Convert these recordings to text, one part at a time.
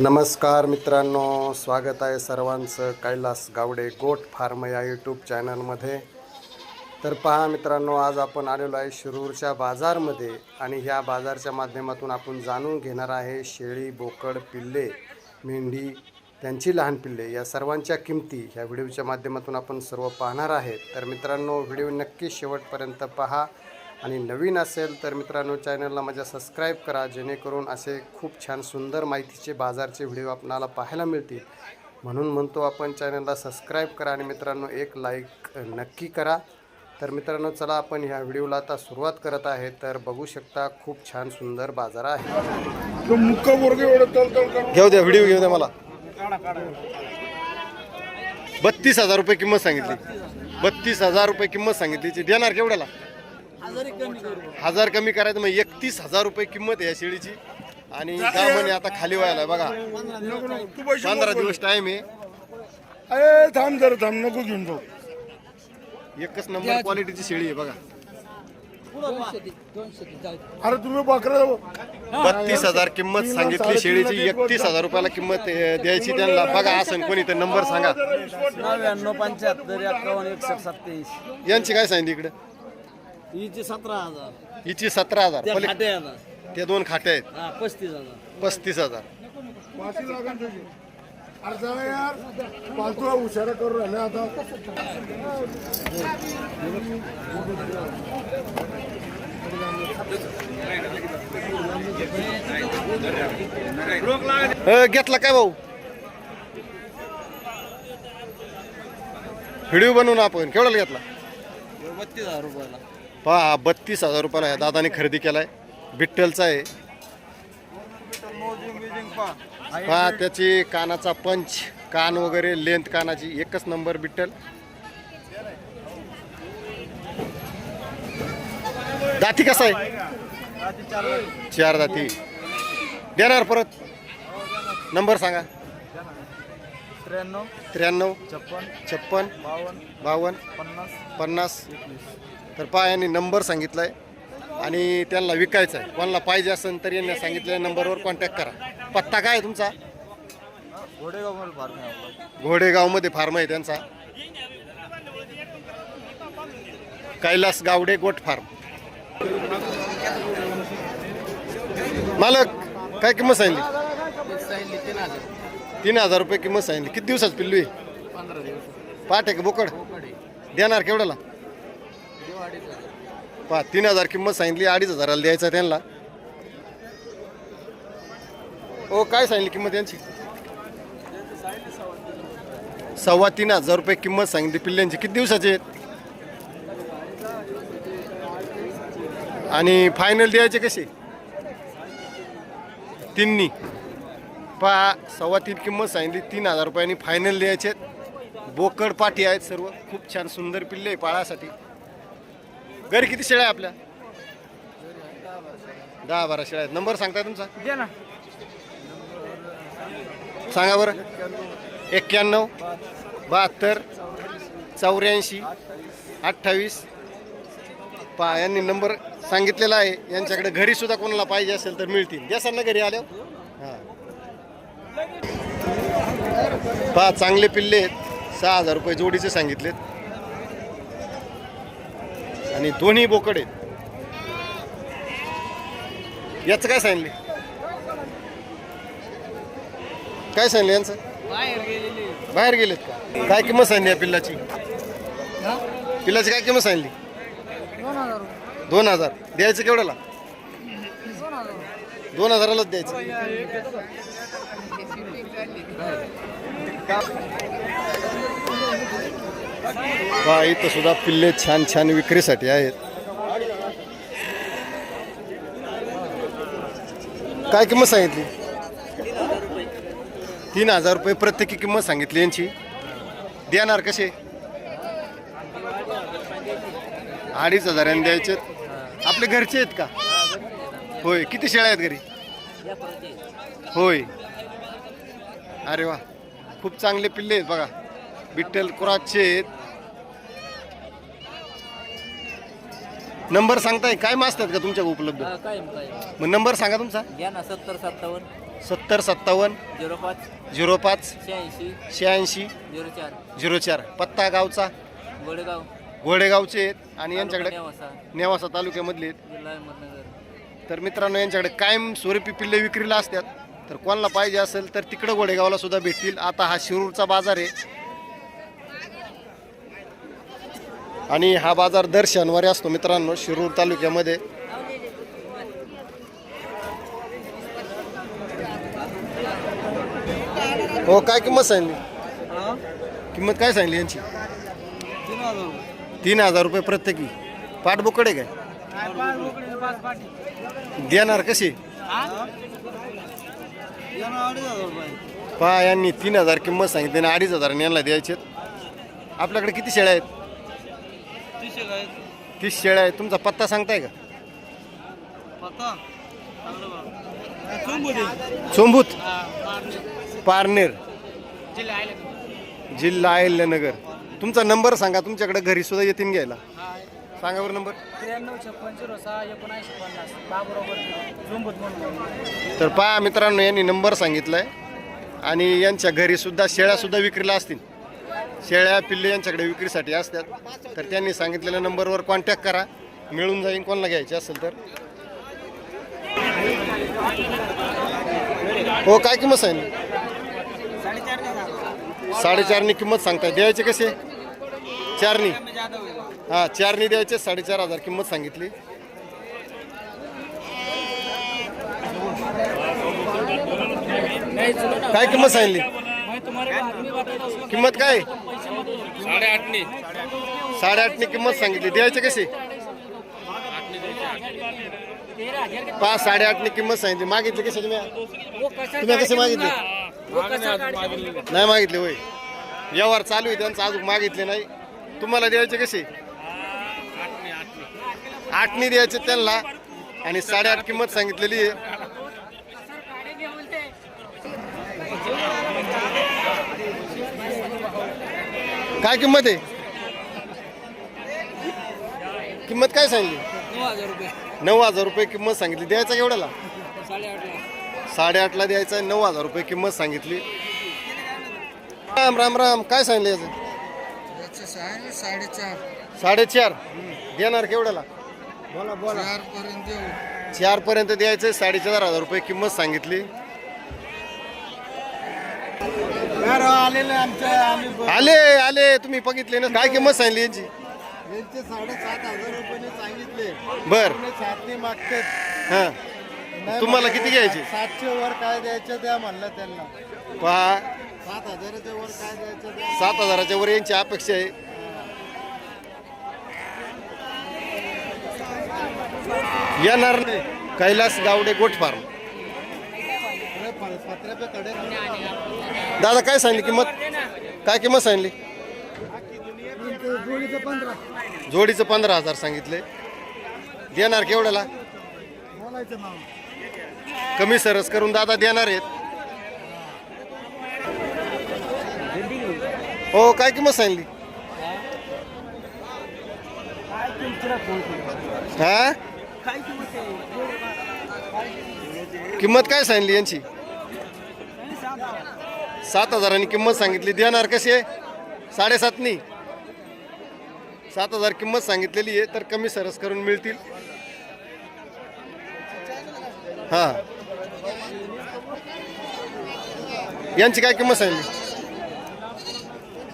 नमस्कार मित्रांनो स्वागत आहे सर्वांचं कैलास गावडे गोट फार्म या यूट्यूब चॅनलमध्ये. तर पहा मित्रांनो आज आपण आलेलो आहे शिरूरच्या बाजारमध्ये आणि ह्या बाजारच्या माध्यमातून आपण जाणून घेणार आहे शेळी बोकड पिल्ले मेंढी त्यांची लहान पिल्ले या सर्वांच्या किमती. ह्या व्हिडिओच्या माध्यमातून आपण सर्व पाहणार आहेत. तर मित्रांनो व्हिडिओ नक्की शेवटपर्यंत पहा. आणि नवीन असेल तर मित्रांनो चॅनलला माझ्या सबस्क्राईब करा जेणेकरून असे खूप छान सुंदर माहितीचे बाजारचे व्हिडिओ आपणाला पाहायला मिळतील. म्हणून म्हणतो आपण चॅनलला सबस्क्राईब करा आणि मित्रांनो एक लाईक नक्की करा. तर मित्रांनो चला आपण ह्या व्हिडिओला आता सुरुवात करत आहे. तर बघू शकता खूप छान सुंदर बाजार आहे. घेऊ द्या व्हिडिओ घेऊ द्या मला. बत्तीस हजार रुपये किंमत सांगितली. बत्तीस हजार रुपये किंमत सांगितली. ती देणार केवढ्याला? हजार कमी करायचं मग एकतीस हजार रुपये किंमत आहे या शेळीची. आणि गाव म्हणे आता खाली व्हायला बघा. तू पैसे पंधरा दिवस टाइम आहे. अरे थांब जरा थांब नको घेऊन जाऊ. एकच नंबर क्वालिटीची शेळी आहे बघा. अरे तुम्ही बकरा बत्तीस हजार किंमत सांगितली शेळीची एकतीस हजार रुपयाला किंमत अं, द्यायची त्यांना. बघा असं कोणी तर नंबर सांगा. नव्याण्णव पंच्याहत्तर एकावन्न एकसष्ट सत्तेचाळीस यांची काय सांगितली इकडे? हिचे सतरा हजार. हिची सतरा हजार. त्या खाटे हजार ते दोन खाटे आहेत. हा पस्तीस हजार. पस्तीस हजार. वाशी लागेल तुझी अरे चला यार पालतू हुशारा करू राहिले आता अ, घेतला काय भाऊ? व्हिडिओ बनवून आपण. केवढ्याला घेतला? बत्तीस हजार रुपयाला. पहा बत्तीस हजार रुपयाला आहे दादाने खरेदी केलाय. बिट्टलचा आहे. पहा त्याची कानाचा पंच कान वगैरे लेंथ कानाची एकच नंबर बिट्टल. दाती कसा आहे? चार दाती. देणार परत? नंबर सांगा. त्र्याण्णव त्र्याण्णव छप्पन छप्पन बावन्न बावन्न पन्नास पन्नास तर पहा यांनी नंबर सांगितलाय आणि त्यांना विकायचं आहे कोणाला पाहिजे असेल तर यांनी सांगितलेल्या नंबरवर कॉन्टॅक्ट करा. पत्ता काय आहे तुमचा? घोडेगावमध्ये फार्म आहे घोडेगावमध्ये फार्म आहे त्यांचा. Kailas Gawade goat farm. मालक काय किंमत सांगितली? तीन हजार. रुपये किंमत सांगितली. किती दिवसाच पिल्लू आहे? पाठ आहे का बोकड? देणार केवढ्याला? पहा तीन हजार किंमत सांगितली अडीच हजाराला द्यायचा त्यांना. ओ काय सांगितली किंमत यांची? सव्वा तीन हजार रुपये किंमत सांगितली पिल्ल्यांची. किती दिवसाचे आहेत? आणि फायनल द्यायचे कसे? तिन्ही पहा सव्वा तीन किंमत सांगितली तीन हजार रुपयांनी फायनल द्यायचे बोकड पाठी आहेत सर्व. खूप छान सुंदर पिल्ले आहे पाळासाठी. घरी किती शेळ्या आहे आपल्या? दहा बारा शेळ्या आहेत. नंबर सांगता तुमचा? दे ना. सांगा बरं. एक्क्याण्णव बहात्तर चौऱ्याऐंशी अठ्ठावीस. पा यांनी नंबर सांगितलेला आहे. यांच्याकडे घरी सुद्धा कोणाला पाहिजे असेल तर मिळतील. द्या ना घरी आल्यावर. हां. पहा चांगले पिल्ले आहेत. सहा हजार रुपये जोडीचे सांगितलेत. आणि दोन्ही बोकड आहेत. याचं काय सांगितले काय सांगितलं यांचं? बाहेर गेलेत का? काय किंमत सांगली या पिल्लाची? पिल्लाची काय किंमत सांगली? दोन हजार द्यायचं केवढ्याला? दोन हजारालाच द्यायचं. पहा इथं सुद्धा पिल्ले छान छान विक्रीसाठी आहेत. काय किंमत सांगितली? तीन हजार रुपये प्रत्येकी किंमत सांगितली यांची. देणार कसे? अडीच हजारांनी द्यायचे. आपले घरचे आहेत का? होय किती शेळ्या आहेत घरी? होय. अरे वा खूप चांगले पिल्ले आहेत बघा. बिट्टल क्रॉसचे आहेत. नंबर सांगताय काय मासतात का तुमच्या उपलब्ध? कायम कायम. मग नंबर सांगा तुमचा. घ्या ना सत्तर सत्तावन्न. सत्तर सत्तावन्न. झिरो पाच. झिरो पाच. शहाऐंशी. शहाऐंशी. झिरो चार. झिरो चार. पत्ता गावचा? गोडेगाव. घोडेगावचे आहेत. आणि यांच्याकडे? नेवासा. नेवासा तालुक्यामधले आहेत. जिल्हा अहमदनगर. तर मित्रांनो यांच्याकडे कायम स्वरूपी पिल्ले विक्रीला असतात. तर कोणाला पाहिजे असेल तर तिकडं गोडेगावला सुद्धा भेटतील. आता हा शिरूरचा बाजार आहे. आणि हा बाजार दर शनिवारी असतो मित्रांनो शिरूर तालुक्यामध्ये. हो काय किंमत सांगली? किंमत काय सांगली यांची? तीन हजार रुपये प्रत्येकी. पाठबोकडे काय? देणार कशी? पहा यांनी तीन हजार किंमत सांगितली आणि अडीच हजार यांना द्यायचे आपल्याकडे किती शेळ्या आहेत? तीस शेळ्या आहेत. तुमचा पत्ता सांगताय का? पत्ता? चांगलं बघा. चोंबुली सोंबूत पारनेर. जिल्हा आहे जिल्हा अहिल्यानगर तुमचा नंबर सांगा. तुमच्याकडे घरी सुद्धा येतील घ्यायला. सांगा बरं नंबर. त्र्याण्णव छप्पन झिरो सहा एकोणऐंशी पन्नास. बाबरोबर म्हणून. तर पहा मित्रांनो यांनी नंबर सांगितलाय. आणि यांच्या घरी सुद्धा शेळ्या सुद्धा विक्रीला असतील. शेळ्या पिल्ले यांच्याकडे विक्रीसाठी असतात. तर त्यांनी सांगितलेल्या नंबरवर कॉन्टॅक्ट करा. मिळून जाईन कोणाला घ्यायचे असेल तर. हो काय किंमत सांगितली? साडेचारनी किंमत सांगताय. द्यायचे कसे? चारनी. हां चारनी द्यायचे साडेचार हजार किंमत सांगितली. काय किंमत सांगितली? किंमत काय? साडेआठनी. साडेआठनी किंमत सांगितली. द्यायची कशी? पाच साडेआठनी किंमत सांगितली. मागितली कशी तुम्ही? तुम्ही कसे मागितले? नाही मागितले होय. व्यवहार चालू आहे त्यांचा अजून मागितले नाही. तुम्हाला द्यायचे कसे आठनी द्यायचे त्यांना. आणि साडेआठ किंमत सांगितलेली आहे. काय किंमत आहे? किंमत काय सांगली? नऊ हजार रुपये नऊ हजार रुपये किंमत सांगितली. द्यायचा केवढ्याला? साडेआठला द्यायचा नऊ हजार रुपये किंमत सांगितली. राम राम राम. काय सांगितलं याचं? साडेचार. साडेचार देणार केवढ्याला? बोला बोला. चार पर्यंत देऊ. चार पर्यंत द्यायचं साडेचार हजार रुपये किंमत सांगितली. आले आले. तुम्ही बघितले ना काय किंमत सांगितली यांची? यांचे साडेसात हजार रुपये सांगितले. बर. सातने मागते हा. तुम्हाला किती घ्यायचे? सातशे वर काय द्यायचं द्या म्हणलं त्यांना. पहा. सात हजाराच्या वर काय द्यायचं द्या. सात हजाराच्या वर यांची अपेक्षा आहे. येणार नाही. Kailas Gawade goat farm. दादा काय सांगली किंमत? काय किंमत सांगली? जोडीचं पंधरा हजार सांगितले. देणार केवढ्याला? कमी सरस करून दादा देणार आहेत. हो काय किंमत सांगली? हा? किंमत काय सांगली यांची? सात हजारांनी किंमत सांगितली. देणार कशी आहे? साडेसातनी. सात हजार किंमत सांगितलेली आहे तर कमी सरस करून मिळतील. हां. यांची काय किंमत सांगली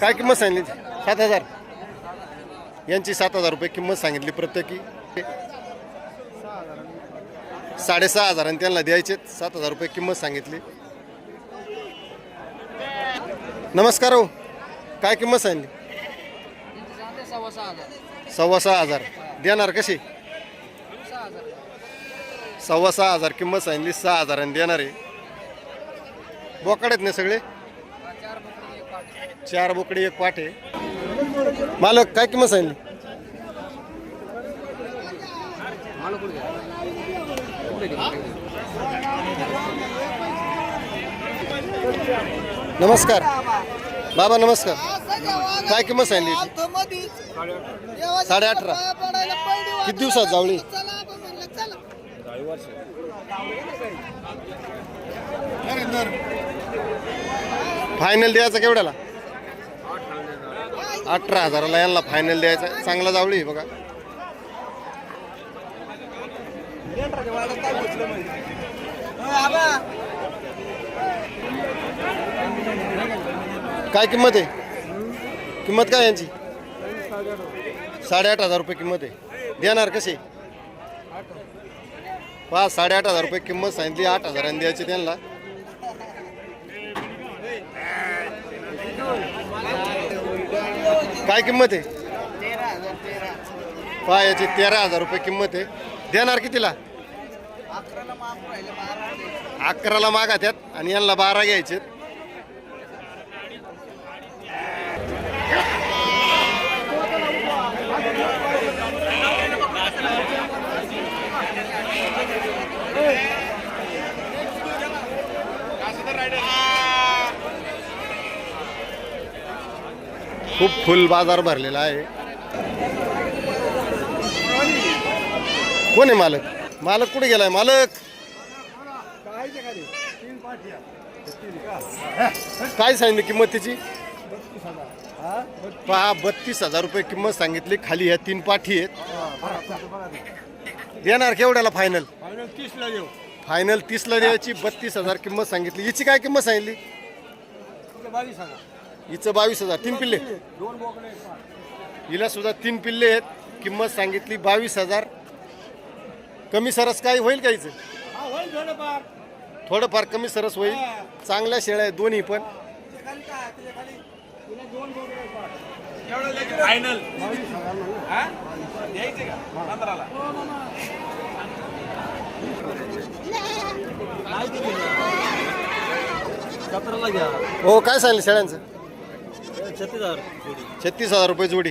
काय किंमत सांगली सात हजार. यांची सात हजार रुपये किंमत सांगितली प्रत्येकी. साडेसहा हजारांनी त्यांना द्यायचे सात हजार रुपये किंमत सांगितली. नमस्कार हो. काय किंमत सांगितली सव्वा सहा हजार. सव्वा सहा हजार देणार कशी? सहा हजार सव्वा सहा हजार. किंमत सांगली सहा हजारांनी देणार आहे. बोकड आहेत ना सगळे? चार बकरी एक पाठ चार बोकडी एक आहे. मालक काय किंमत सांगली? मला कुठे नमस्कार. बाबा नमस्कार. काय किंमत सांगली साडे अठरा किती दिवसात जावळी? फायनल द्यायचा केवढ्याला? अठरा हजाराला यांना फायनल द्यायचा. चांगला जावळी आहे बघा. काय किंमत आहे? किंमत काय यांची? साडेआठ हजार रुपये किंमत आहे. देणार कसे? पाच साडेआठ हजार रुपये किंमत सांगितली आठ हजारांनी द्यायची त्यांना. काय किंमत आहे? पहा याची तेरा हजार रुपये किंमत आहे. देणार कितीला? अकराला मागा त्यात आणि यांना बारा घ्यायचे खूप फुल बाजार भरलेला आहे. कोण आहे मालक? मालक कुठे गेलाय? मालक! काय सांगितलं किंमत त्याची पहा बत्तीस हजार रुपये किंमत सांगितली. खाली ह्या तीन पाठी आहेत. देणार केवढ्याला फायनल तीसला देऊ फायनल तीसला द्यायची बत्तीस हजार किंमत सांगितली. हिची काय किंमत सांगितली? बावीस हजार हिचं बावीस हजार तीन पिल्ले. हिला सुद्धा तीन पिल्ले आहेत. किंमत सांगितली बावीस हजार. कमी सरस काय होईल का हिचं हा होईल थोडंफार कमी सरस होईल. चांगल्या शेळ्या आहेत दोन्ही पण. फायनल हो? काय सांगितलं शेळ्यांचं? छत्तीस हजार छत्तीस हजार रुपये जोडी.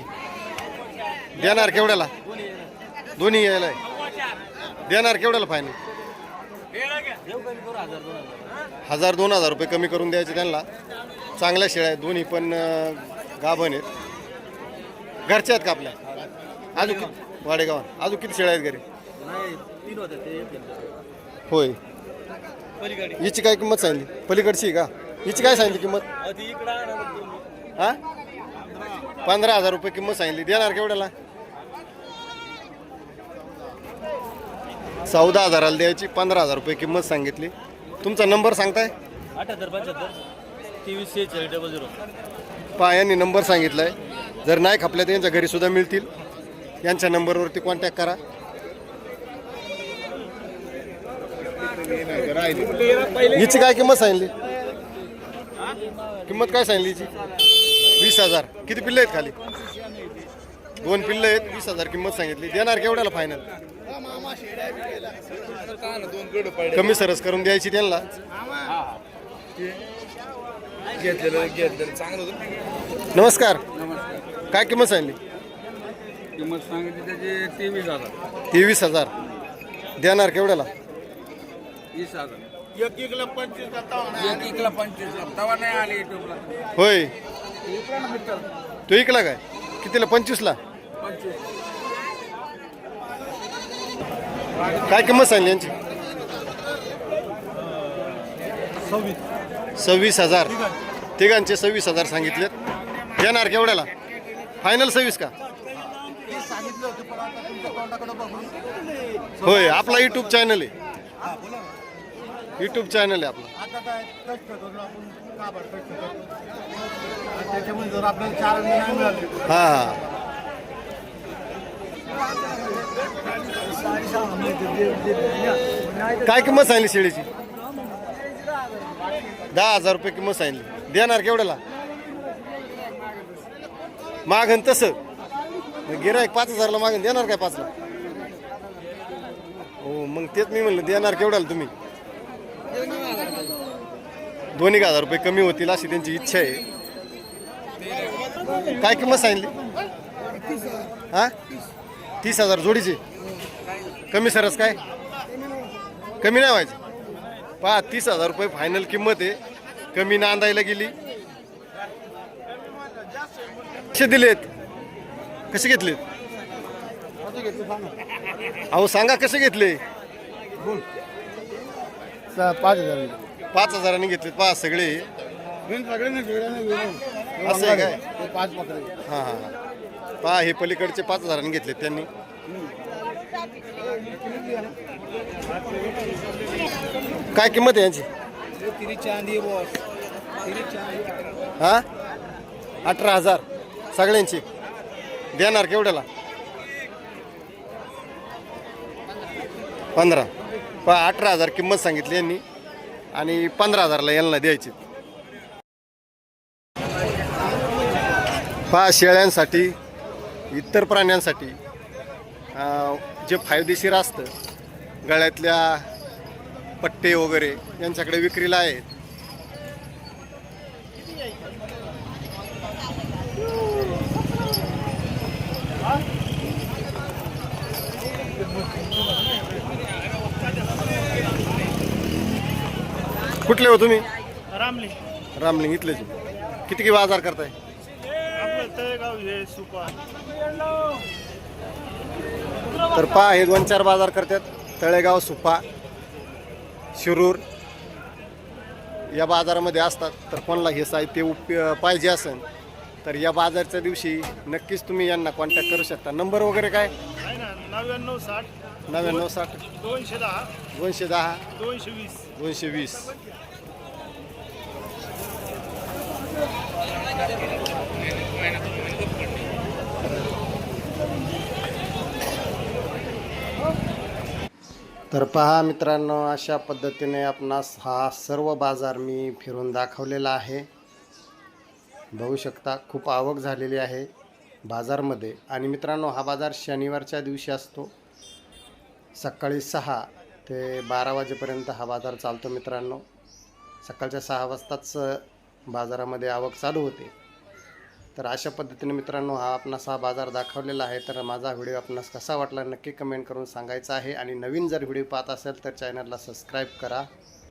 देणार केवढ्याला? दोन्ही यायला आहे. देणार केवढ्याला फायनल हजार दोन हजार रुपये कमी करून द्यायचे त्यांना. चांगल्या शेळ्या आहेत दोन्ही पण अं, गाभण आहेत. घरच्या आहेत का आपल्या? अजून किती वाडेगावात. अजून किती शेळ्या आहेत घरी? नाही तीन होते ते एक घेतलं. होय. पलीकडे. हिची काय किंमत सांगितली? पलीकडची आहे का? हिची काय सांगितली किंमत? अहो, ती इकडं आणा मग तुम्ही. हा? पंधरा हजार रुपये किंमत सांगितली. देणार केवढ्याला? चौदा हजाराला द्यायची पंधरा हजार रुपये किंमत सांगितली. तुमचा नंबर सांगताय? अठ्याहत्तर पंच्याहत्तर तेवीस शेहेचाळीस डबल झिरो. पहा यांनी नंबर सांगितलाय. जर नाही खपल्या तर यांच्या घरी सुद्धा मिळतील. यांच्या नंबरवरती कॉन्टॅक्ट करा. हिची काय किंमत सांगितली? किंमत काय सांगितली हिची? वीस हजार. किती पिल्ले आहेत खाली? दोन पिल्ले आहेत वीस हजार किंमत सांगितली. देणार केवढ्याला फायनल कमी सरस करून द्यायची त्यांना. घेतलेलं घेतलेलं चांगलं होतं नमस्कार. काय किंमत सांगितली किंमत सांगितली त्याची तेवीस हजार. तेवीस हजार. देणार केवढ्याला? वीस हजार. एक एकला पंचवीस सत्तावन्न एक एकला पंचवीस तवा नाही आली युट्यूबला होय. तो इकडला काय? कितीला? पंचवीसला? काय किंमत सांगली यांची? सव्वीस हजार. तिघांचे सव्वीस हजार सांगितलेत. येणार केवढ्याला? फायनल सव्वीस का? होय आपला युट्यूब चॅनल आहे. युट्यूब चॅनल आहे आपला. आता काय कष्ट करून आपण का बरं कष्ट करतो? आणि त्याच्यामुळे जर आपल्याला चार नाही मिळाले. हा. हा काय किंमत सांगली शेळीची? दहा हजार रुपये किंमत सांगितली देणार केवढ्याला? मागन तसं. गिरायक पाच हजारला मागन देणार काय पाचला? हो मग तेच मी म्हणलं देणार केवढ्याला तुम्ही? दोन एक हजार रुपये कमी होतील अशी त्यांची इच्छा आहे. काय किंमत सांगितली? हा? तीस हजार जोडीचे? कमी सरस काय? कमी नाही व्हायचं. पहा तीस हजार रुपये फायनल किंमत आहे. कमी नांदायला गेली. कसे दिलेत? कसे घेतलेत? अहो सांगा कसे घेतले? पाच हजार. पाच हजारांनी घेतलेत पहा सगळे. असं आहे काय? हे पाच बकरे हां हां हां. पहा हे पलीकडचे पाच हजारांनी घेतलेत त्यांनी. काय किंमत आहे यांची? हा? अठरा हजार. सगळ्यांची. देणार केवढ्याला? पंधरा. प अठरा हजार किंमत सांगितली यांनी आणि पंधरा हजारला यांना द्यायची. पहा शेळ्यांसाठी इतर प्राण्यांसाठी जे फायदेशीर असतं गळ्यातल्या पट्टे वगैरे यांच्याकडे विक्रीला आहेत. कुठले हो तुम्ही? रामली रामलिंग इथलेच. किती की बाजार करताय? आपलं तळेगाव हे सुपा तर पहा हे दोन चार बाजार करतात. तळेगाव सुपा शिरूर. या बाजारामध्ये असतात. तर कोणाला हे साहित्य उप पाहिजे असेल तर या बाजारच्या दिवशी नक्कीच तुम्ही यांना कॉन्टॅक्ट करू शकता. नंबर वगैरे काय? नव्याण्णव साठ. नव्याण्णव साठ. दोनशे दहा. दोनशे दहा. दोनशे वीस. दोनशे वीस. तर पहा मित्रांनो अशा पद्धतीने आपणास हा सर्व बाजार मी फिरून दाखवलेला आहे. बघू शकता खूप आवक झालेली आहे बाजारमध्ये. आणि मित्रांनो हा बाजार शनिवारच्या दिवशी असतो. सकाळी सहा ते बारा वाजेपर्यंत हा बाजार चालतो मित्रांनो. सकाळच्या सहा वाजताच बाजारामध्ये आवक चालू होते. तर अशा पद्धतीने मित्रांनो हा आपणास हा बाजार दाखवलेला आहे. तर माझा व्हिडिओ आपणास कसा वाटला नक्की कमेंट करून सांगायचा आहे. आणि नवीन जर व्हिडिओ पाहत असेल तर चॅनलला सबस्क्राईब करा.